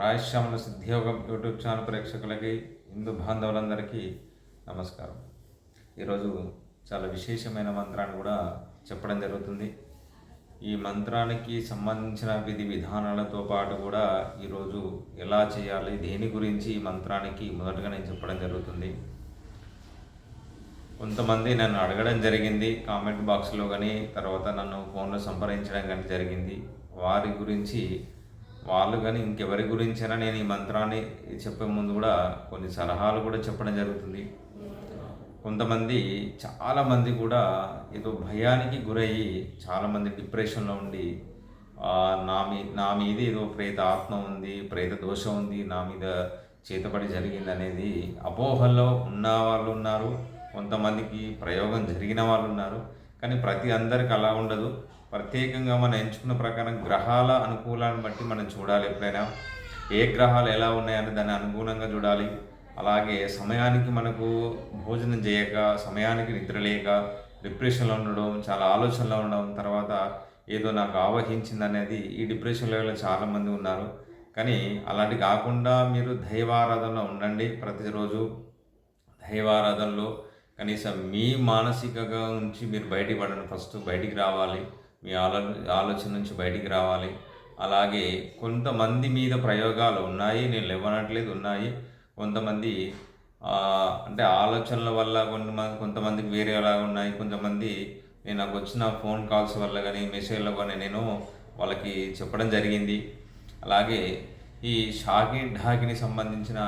రాయశ్యామల సిద్ధియోగం YouTube channel ప్రేక్షకులకి హిందూ బాంధవులందరికీ నమస్కారం. ఈరోజు చాలా విశేషమైన మంత్రాన్ని కూడా చెప్పడం జరుగుతుంది. ఈ మంత్రానికి సంబంధించిన విధి విధానాలతో పాటు కూడా ఈరోజు ఎలా చేయాలి దేని గురించి ఈ మంత్రానికి మొదటగా నేను చెప్పడం జరుగుతుంది. కొంతమంది నన్ను అడగడం జరిగింది కామెంట్ బాక్స్లో కానీ తర్వాత నన్ను ఫోన్లో సంప్రదించడం కానీ జరిగింది. వారి గురించి వాళ్ళు కానీ ఇంకెవరి గురించైనా నేను ఈ మంత్రాన్ని చెప్పే ముందు కూడా కొన్ని సలహాలు కూడా చెప్పడం జరుగుతుంది. కొంతమంది చాలామంది కూడా ఏదో భయానికి గురయ్యి చాలామంది డిప్రెషన్లో ఉండి నా మీ నా మీద ఏదో ప్రేత ఆత్మ ఉంది ప్రేత దోషం ఉంది నా మీద చేతపడి జరిగింది అనేది అపోహల్లో ఉన్న వాళ్ళు ఉన్నారు. కొంతమందికి ప్రయోగం జరిగిన వాళ్ళు ఉన్నారు. కానీ ప్రతి అందరికి అలా ఉండదు. ప్రత్యేకంగా మనం ఎంచుకున్న ప్రకారం గ్రహాల అనుకూలాన్ని బట్టి మనం చూడాలి ఎప్పుడైనా. ఏ గ్రహాలు ఎలా ఉన్నాయని దాన్ని అనుగుణంగా చూడాలి. అలాగే సమయానికి మనకు భోజనం చేయక సమయానికి నిద్ర లేక డిప్రెషన్లో ఉండడం చాలా ఆలోచనలో ఉండడం తర్వాత ఏదో నాకు ఆవహించింది అనేది ఈ డిప్రెషన్ లెవెల్లో చాలామంది ఉన్నారు. కానీ అలాంటి కాకుండా మీరు దైవారాధనలో ఉండండి ప్రతిరోజు. దైవారాధనలో కనీసం మీ మానసికగా నుంచి మీరు బయటికి పడండి. ఫస్ట్ బయటికి రావాలి. మీ ఆలో ఆలోచన నుంచి బయటికి రావాలి. అలాగే కొంతమంది మీద ప్రయోగాలు ఉన్నాయి నేను ఇవ్వనట్లేదు ఉన్నాయి. కొంతమంది అంటే ఆలోచనల వల్ల కొంతమంది కొంతమందికి వేరేలాగా ఉన్నాయి. కొంతమంది నేను నాకు వచ్చిన ఫోన్ కాల్స్ వల్ల కానీ మెసేజ్ల కానీ నేను వాళ్ళకి చెప్పడం జరిగింది. అలాగే ఈ షాకి ఢాకిని సంబంధించిన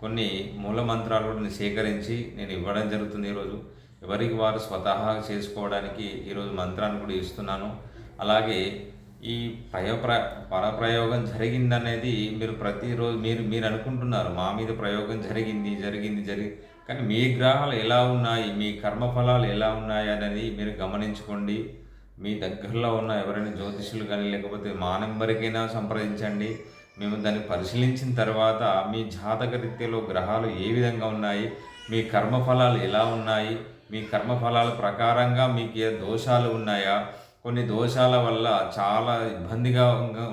కొన్ని మూల మంత్రాలు కూడా నేను సేకరించి నేను ఇవ్వడం జరుగుతుంది ఈరోజు. ఎవరికి వారు స్వతహా చేసుకోవడానికి ఈరోజు మంత్రాన్ని కూడా ఇస్తున్నాను. అలాగే ఈ ప్రయో పరప్రయోగం జరిగిందనేది మీరు ప్రతిరోజు మీరు మీరు అనుకుంటున్నారు. మా మీద ప్రయోగం జరిగింది జరిగింది జరిగి కానీ మీ గ్రహాలు ఎలా ఉన్నాయి మీ కర్మఫలాలు ఎలా ఉన్నాయి అనేది మీరు గమనించుకోండి. మీ దగ్గరలో ఉన్న ఎవరైనా జ్యోతిషులు కానీ లేకపోతే మా నెంబర్కైనా సంప్రదించండి. మేము దాన్ని పరిశీలించిన తర్వాత మీ జాతక రీత్యలో గ్రహాలు ఏ విధంగా ఉన్నాయి మీ కర్మఫలాలు ఎలా ఉన్నాయి మీ కర్మఫలాల ప్రకారంగా మీకు ఏ దోషాలు ఉన్నాయా? కొన్ని దోషాల వల్ల చాలా ఇబ్బందిగా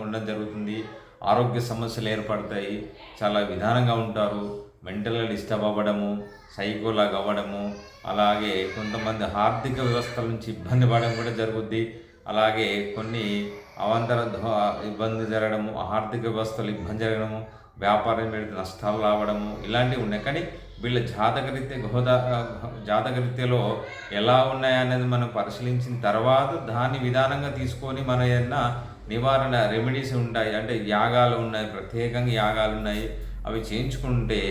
ఉండడం జరుగుతుంది. ఆరోగ్య సమస్యలు ఏర్పడతాయి. చాలా విధానంగా ఉంటారు. మెంటల్గా డిస్టర్బ్ అవ్వడము సైకోలాగా అవ్వడము అలాగే కొంతమంది ఆర్థిక వ్యవస్థల నుంచి ఇబ్బంది పడడం కూడా జరుగుద్ది. అలాగే కొన్ని అవాంతర ఇబ్బంది జరగడము ఆర్థిక వ్యవస్థలు ఇబ్బంది జరగడము వ్యాపారం పెడితే నష్టాలు రావడము ఇలాంటివి ఉన్నాయి. కానీ వీళ్ళ జాతకరీత్య గోదా జాతకరీత్యలో ఎలా ఉన్నాయనేది మనం పరిశీలించిన తర్వాత దాన్ని విధానంగా తీసుకొని మన ఏదైనా నివారణ రెమెడీస్ ఉంటాయి. అంటే యాగాలు ఉన్నాయి ప్రత్యేకంగా యాగాలు ఉన్నాయి. అవి చేయించుకుంటే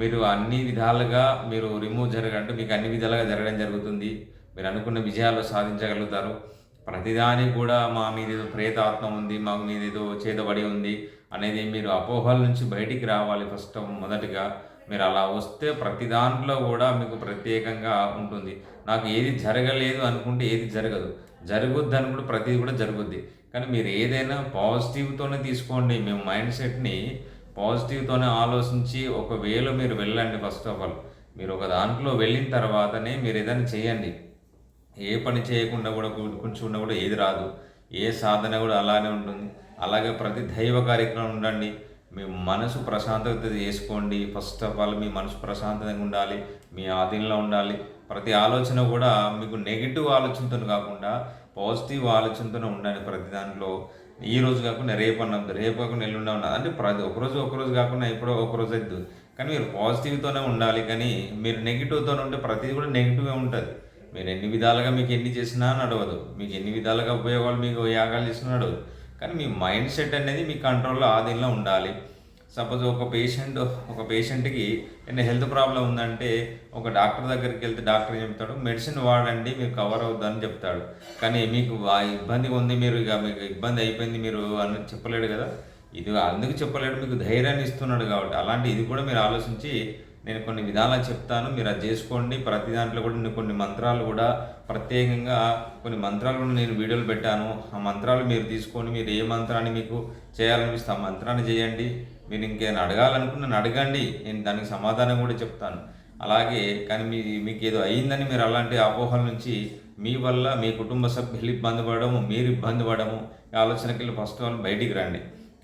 మీరు అన్ని విధాలుగా మీరు రిమూవ్ జరగంటే మీకు అన్ని విధాలుగా జరగడం జరుగుతుంది. మీరు అనుకున్న విజయాలు సాధించగలుగుతారు. ప్రతిదానికి కూడా మా మీద ఏదో ప్రేతాత్మ ఉంది మా మీద ఏదో చేతబడి ఉంది అనేది మీరు అపోహల నుంచి బయటికి రావాలి ఫస్ట్ మొదటిగా. మీరు అలా వస్తే ప్రతి దాంట్లో కూడా మీకు ప్రత్యేకంగా ఉంటుంది. నాకు ఏది జరగలేదు అనుకుంటే ఏది జరగదు. జరుగుద్ది అనుకుంటే ప్రతిది కూడా జరుగుద్ది. కానీ మీరు ఏదైనా పాజిటివ్తోనే తీసుకోండి. మేము మైండ్ సెట్ని పాజిటివ్తోనే ఆలోచించి ఒక వేలో మీరు వెళ్ళండి ఫస్ట్ ఆఫ్ ఆల్ మీరు ఒక దాంట్లో వెళ్ళిన తర్వాతనే మీరు ఏదైనా చేయండి. ఏ పని చేయకుండా కూడా కూర్చున్నా కూడా ఏది రాదు. ఏ సాధన కూడా అలానే ఉంటుంది. అలాగే ప్రతి దైవ కార్యక్రమం ఉండండి. మీ మనసు ప్రశాంతత చేసుకోండి. ఫస్ట్ ఆఫ్ ఆల్ మీ మనసు ప్రశాంతంగా ఉండాలి. మీ ఆధీనంలో ఉండాలి. ప్రతి ఆలోచన కూడా మీకు నెగిటివ్ ఆలోచనతో కాకుండా పాజిటివ్ ఆలోచనతోనే ఉండాలి ప్రతి దాంట్లో. ఈ రోజు కాకుండా రేపు అన్నది రేపు కాకుండా ఎల్లుండి ఉన్నది అంటే ప్రతి ఒకరోజు ఒకరోజు కాకుండా ఎప్పుడో ఒకరోజు అవుతుంది కానీ మీరు పాజిటివ్తోనే ఉండాలి. కానీ మీరు నెగిటివ్తో ఉంటే ప్రతిదీ కూడా నెగిటివే ఉంటుంది. మీరు ఎన్ని విధాలుగా మీకు ఎన్ని చేసినా నడవదు. మీకు ఎన్ని విధాలుగా ఉపయోగాలు మీకు యాగాలు చేసినా నడవదు. కానీ మీ మైండ్ సెట్ అనేది మీ కంట్రోల్లో ఆధీనంలో ఉండాలి. సపోజ్ ఒక పేషెంట్ ఒక పేషెంట్కి ఏదైనా హెల్త్ ప్రాబ్లం ఉందంటే ఒక డాక్టర్ దగ్గరికి వెళ్తే డాక్టర్ చెప్తాడు? మెడిసిన్ వాడండి మీకు కవర్ అవుద్దని చెప్తాడు. కానీ మీకు ఆ ఇబ్బంది ఉంది మీరు ఇక మీకు ఇబ్బంది అయిపోయింది మీరు అని చెప్పలేడు కదా. ఇది అందుకు చెప్పలేడు మీకు ధైర్యాన్ని ఇస్తున్నాడు కాబట్టి. అలాంటి ఇది కూడా మీరు ఆలోచించి నేను కొన్ని విధాలు చెప్తాను మీరు అది చేసుకోండి. ప్రతి దాంట్లో కూడా నేను కొన్ని మంత్రాలు కూడా ప్రత్యేకంగా కొన్ని మంత్రాలు కూడా నేను వీడియోలు పెట్టాను. ఆ మంత్రాలు మీరు తీసుకొని మీరు ఏ మంత్రాన్ని మీకు చేయాలనిపిస్తే ఆ మంత్రాన్ని చేయండి. మీరు ఇంకేమైనా అడగాలనుకున్న అడగండి. నేను దానికి సమాధానం కూడా చెప్తాను. అలాగే కానీ మీ మీకు ఏదో అయిందని మీరు అలాంటి అపోహల నుంచి మీ వల్ల మీ కుటుంబ సభ్యులు ఇబ్బంది పడము మీరు ఇబ్బంది పడము ఆలోచనకి వెళ్ళి ఫస్ట్ వాళ్ళు బయటికి రండి.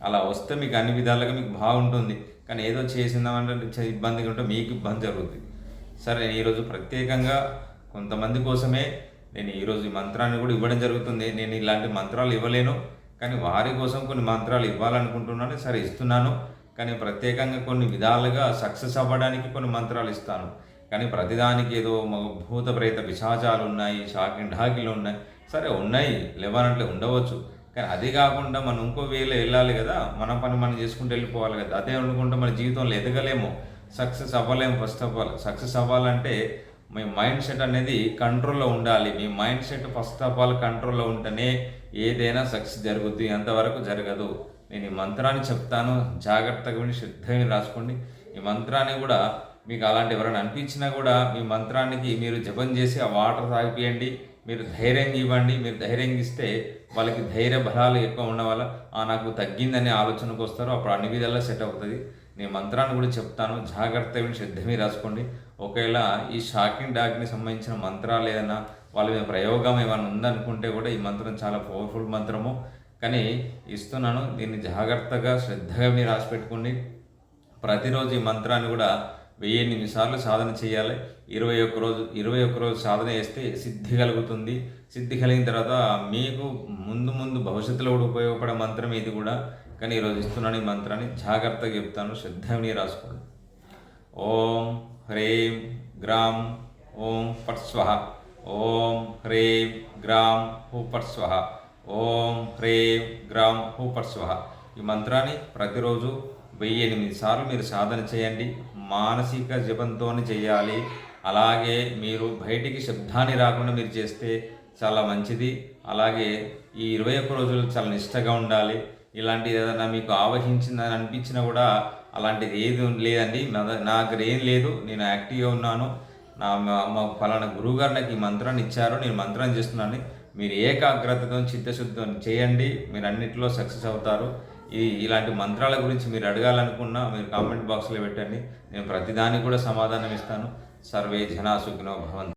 అలా వస్తే మీకు అన్ని విధాలుగా మీకు బాగుంటుంది. కానీ ఏదో చేసిందామంటే ఇబ్బందిగా ఉంటే మీకు ఇబ్బంది జరుగుతుంది సరే నేను ఈరోజు ప్రత్యేకంగా కొంతమంది కోసమే నేను ఈరోజు ఈ మంత్రాన్ని కూడా ఇవ్వడం జరుగుతుంది. నేను ఇలాంటి మంత్రాలు ఇవ్వలేను. కానీ వారి కోసం కొన్ని మంత్రాలు ఇవ్వాలనుకుంటున్నాను. సరే ఇస్తున్నాను. కానీ ప్రత్యేకంగా కొన్ని విధాలుగా సక్సెస్ అవ్వడానికి కొన్ని మంత్రాలు ఇస్తాను. కానీ ప్రతిదానికి ఏదో భూత ప్రేత పిశాచాలు ఉన్నాయి షాకింగ్ ఢాకిలు ఉన్నాయి. సరే ఉన్నాయి. లేవనంటే ఉండవచ్చు. కానీ అది కాకుండా మనం ఇంకో వేలో వెళ్ళాలి కదా మన పని మనం చేసుకుంటూ వెళ్ళిపోవాలి కదా. అదే అనుకుంటే మన జీవితంలో ఎదగలేము. సక్సెస్ అవ్వలేము ఫస్ట్ ఆఫ్ ఆల్. సక్సెస్ అవ్వాలంటే మీ మైండ్ సెట్ అనేది కంట్రోల్లో ఉండాలి. మీ mindset first of all కంట్రోల్లో ఉంటేనే ఏదైనా సక్సెస్ జరుగుద్ది. అంతవరకు జరగదు. నేను ఈ మంత్రాన్ని చెప్తాను. జాగ్రత్తగా విని శ్రద్ధగా రాసుకోండి. ఈ మంత్రాన్ని కూడా మీకు అలాంటి ఎవరైనా అనిపించినా కూడా మీ మంత్రానికి మీరు జపం చేసి ఆ వాటర్ తాగిపియండి. మీరు ధైర్యంగా ఇవ్వండి. మీరు ధైర్యంగా ఇస్తే వాళ్ళకి ధైర్య బలాలు ఎక్కువ ఉండడం వల్ల ఆ నాకు తగ్గిందనే ఆలోచనకు వస్తారు అప్పుడు అన్ని విధాలా సెట్ అవుతుంది. నేను మంత్రాన్ని కూడా చెప్తాను జాగ్రత్తగా శ్రద్ధ మీరు రాసుకోండి. ఒకవేళ ఈ షాకింగ్ డాగ్ని సంబంధించిన మంత్రాలు ఏదైనా వాళ్ళ మీద ప్రయోగం ఏమైనా ఉందనుకుంటే కూడా ఈ మంత్రం చాలా పవర్ఫుల్ మంత్రము. కానీ ఇస్తున్నాను దీన్ని జాగ్రత్తగా శ్రద్ధగా మీరు రాసి పెట్టుకోండి. ప్రతిరోజు ఈ మంత్రాన్ని కూడా వెయ్యి సార్లు సాధన చేయాలి. ఇరవై ఒక్క రోజు ఇరవై ఒక్క రోజు సాధన చేస్తే సిద్ధి కలుగుతుంది. సిద్ధి కలిగిన తర్వాత మీకు ముందు ముందు భవిష్యత్తులో కూడా ఉపయోగపడే మంత్రం ఇది కూడా? కానీ ఈరోజు ఇస్తున్నాను ఈ మంత్రాన్ని జాగ్రత్తగా చెప్తాను శ్రద్ధని రాసుకోండి. ఓం హ్రీం గ్రామ్ ఓం ఫట్ స్వహ. ఓం హ్రీం గ్రామ్ హూ ఫట్ స్వహ. ఓం హ్రీం గ్రామ్ హూ ఫట్ స్వహ. ఈ మంత్రాన్ని ప్రతిరోజు వెయ్యి ఎనిమిది సార్లు మీరు సాధన చేయండి. మానసిక జపంతో చేయాలి. అలాగే మీరు బయటికి శబ్దాన్ని రాకుండా మీరు చేస్తే చాలా మంచిది. అలాగే ఈ ఇరవై ఒక్క రోజులు చాలా నిష్టగా ఉండాలి. ఇలాంటిది ఏదైనా మీకు ఆవహించిందని అనిపించినా కూడా అలాంటిది ఏది లేదండి. నా- నా దగ్గర ఏం లేదు. నేను యాక్టివ్గా ఉన్నాను. నా మా- మా ఫలానా గురువుగారు నాకు ఈ మంత్రాన్ని ఇచ్చారు. నేను మంత్రం చేస్తున్నాను. మీరు ఏకాగ్రతతో చిత్తశుద్ధితో చేయండి. మీరు అన్నింటిలో సక్సెస్ అవుతారు. ఈ ఇలాంటి మంత్రాల గురించి మీరు అడగాలనుకున్నా మీరు కామెంట్ బాక్స్లో పెట్టండి. నేను ప్రతిదానికి కూడా సమాధానం ఇస్తాను. సర్వే జనా సుఖినో భవంతు.